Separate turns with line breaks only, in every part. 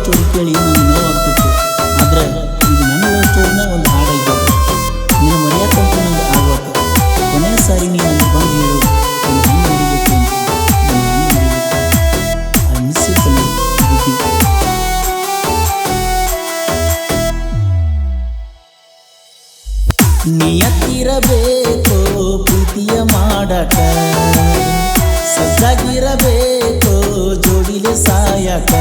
ಕೇಳಿ ನನಗೆ ನೋವಾಗ್ತಿತ್ತು ಆದರೆ ಇದು ನನ್ನ ಲವ್ ಸ್ಟೋರಿನ ಒಂದು ಹಾಡಾಗಿದೆ ನಿನ್ನ ಮರೆಯೋಕ್ಕಂತೂ ನನಗೆ ಆಗುವತ್ತು ಕೊನೆಯ ಸಾರಿ ನೀನು ನನಗೆ ಬಂದು ಹೇಳು ನಾನು ನಾನು ನಿಯತ್ತಿರಬೇಕು ಪ್ರೀತಿಯ ಮಾಡಕ ಸಜ್ಜಾಗಿರಬೇಕು, ಜೋಡಿಲೆ ಸಾಯಕ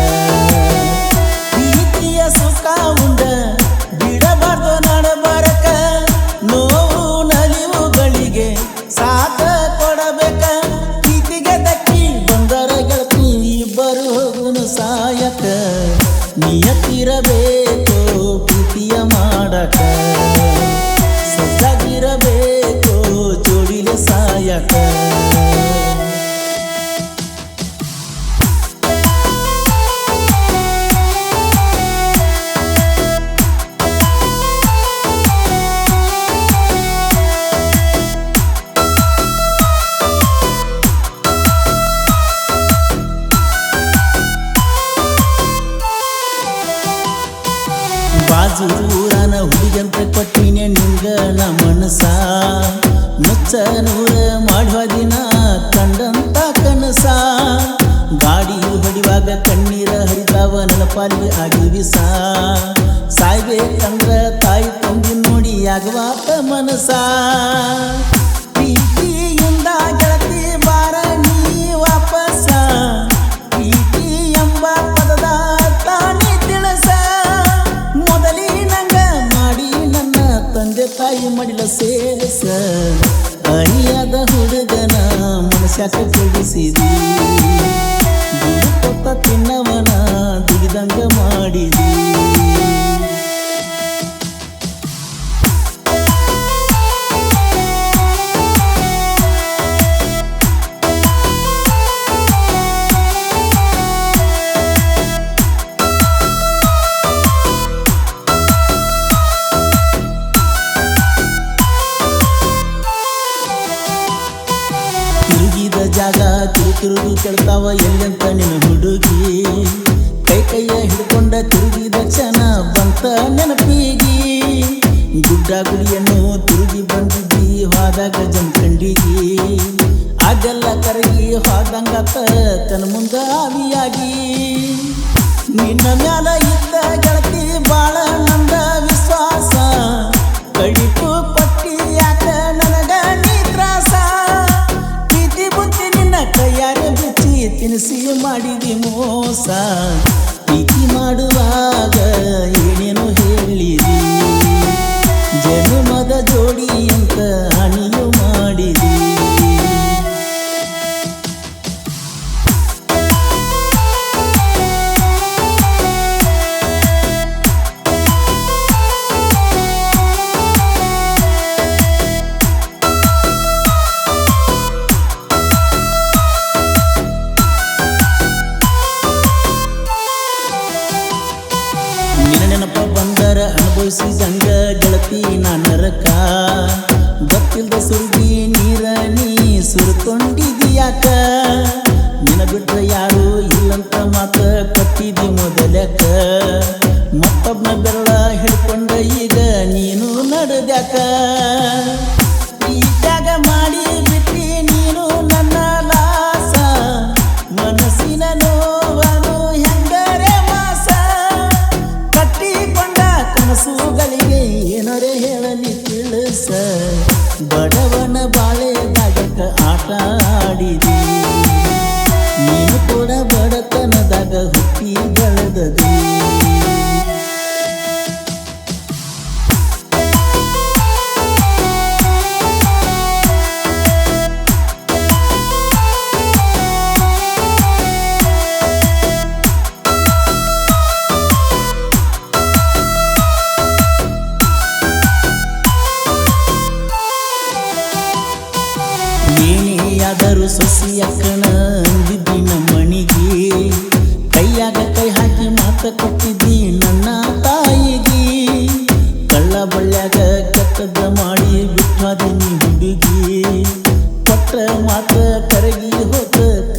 ಊರನ ಹುಡುಗಂತ ಕೊಟ್ಟಿನ ನಿಂಗ ನ ಮನಸ ನುಚ್ಚ ನೂರ ಮಾಡುವ ದಿನ ಕಂಡಂತ ಕನಸ. ಗಾಡಿ ಹೊಡಿವಾಗ ಕಣ್ಣೀರ ಹರಿತಾವ ನನ್ನ ಆಗಿವಿ ಸಾಯ್ಬೇಕಂದ್ರ ತಾಯಿ ತಂದಿ ನೋಡಿ ಆಗವಾತ ಮನಸ ಅರಿಯಾದ ಹುಡುಗನ ಮನಸ್ಯಾಕ ಕೆಡಿಸಿದಿ ದುಡ್ಡು ತಿನ್ನವನ ದುಡಿದಂಗ ಮಾಡಿದಿ. ತಿರುಗಿ ಕೆಳ್ತಾವ ಎಲ್ಲಂತ ನಿನ್ನ ಹುಡುಗಿ? ಕೈ ಕೈಯ ಹಿಡ್ಕೊಂಡ ತಿರುಗಿದ ಕ್ಷಣ ಬಂತ ನೆನಪಿಗಿ. ಗುಡ್ಡ ಗುಡಿಯನ್ನು ತಿರುಗಿ ಬಂದಿದ್ದಿ ಹೋದಾಗ ಜಂಕಂಡಿಗಿ ಅದೆಲ್ಲ ಕರಗಿ ಹೋದಂಗತ ತನ್ನ ಮುಂದ ಆವಿಯಾಗಿ ನಿನ್ನ ಮ್ಯಾಲ ಇದ್ದ ಗೆಳತಿ ಬಾಳ ನಂದ ಮೋಸ ನಿನ್ನ ನೆನಪ ಬಂದರ ಅನುಭವಿಸಿದಂಗ ಗೆಳತಿ ನರಕ. ಗೊತ್ತಿಲ್ದ ಸುರುಗಿ ನೀರ ನೀ ಸುರ್ಕೊಂಡಿದ್ಯಾಕ ನಿನ್ನ ಬಿಟ್ರ ಯಾರು ಇಲ್ಲಂತ ಮಾತ ಕೊಟ್ಟಿದಿ ಮೊದಲಕ the, the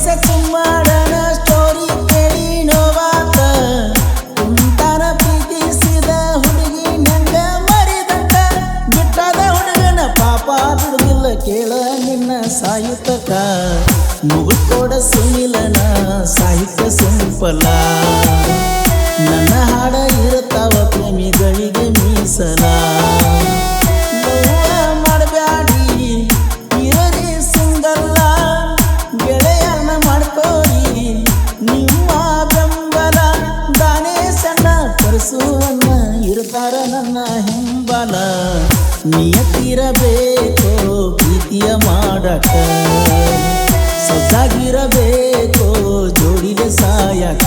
ದಾನೇಶ ಕುಮಾರನ ಸ್ಟೋರಿ ಕೇಳಿ ನೋವಾತ. ಕುಂತಾನ ಪ್ರೀತಿಸಿದ ಹುಡುಗಿ ನಂಗ ಮರಿದಂತ. ಬಿಟ್ಟದ ಹುಡುಗನ ಪಾಪ ಬಿಡುದಿಲ್ಲ ಕೇಳ ನಿನ್ನ ಸಾಯುತ್ತಕ ಮುಗುಕೋಡ ಸುನಿಲನ ಸಾಹಿತ್ಯ ಸಂಪಲ. ನನ್ನ ಹಾಡ ಇರುತ್ತಾವ ಪ್ರೇಮಿಗಳಿಗೆ ಮೀಸಲ. ನಿಯತಿರಬೇಕೋ ಪ್ರೀತಿಯ ಮಾಡಕ. ಸದಾಗಿರಬೇಕೋ ಜೋಡಿಗೆ ಸಾಯಕ.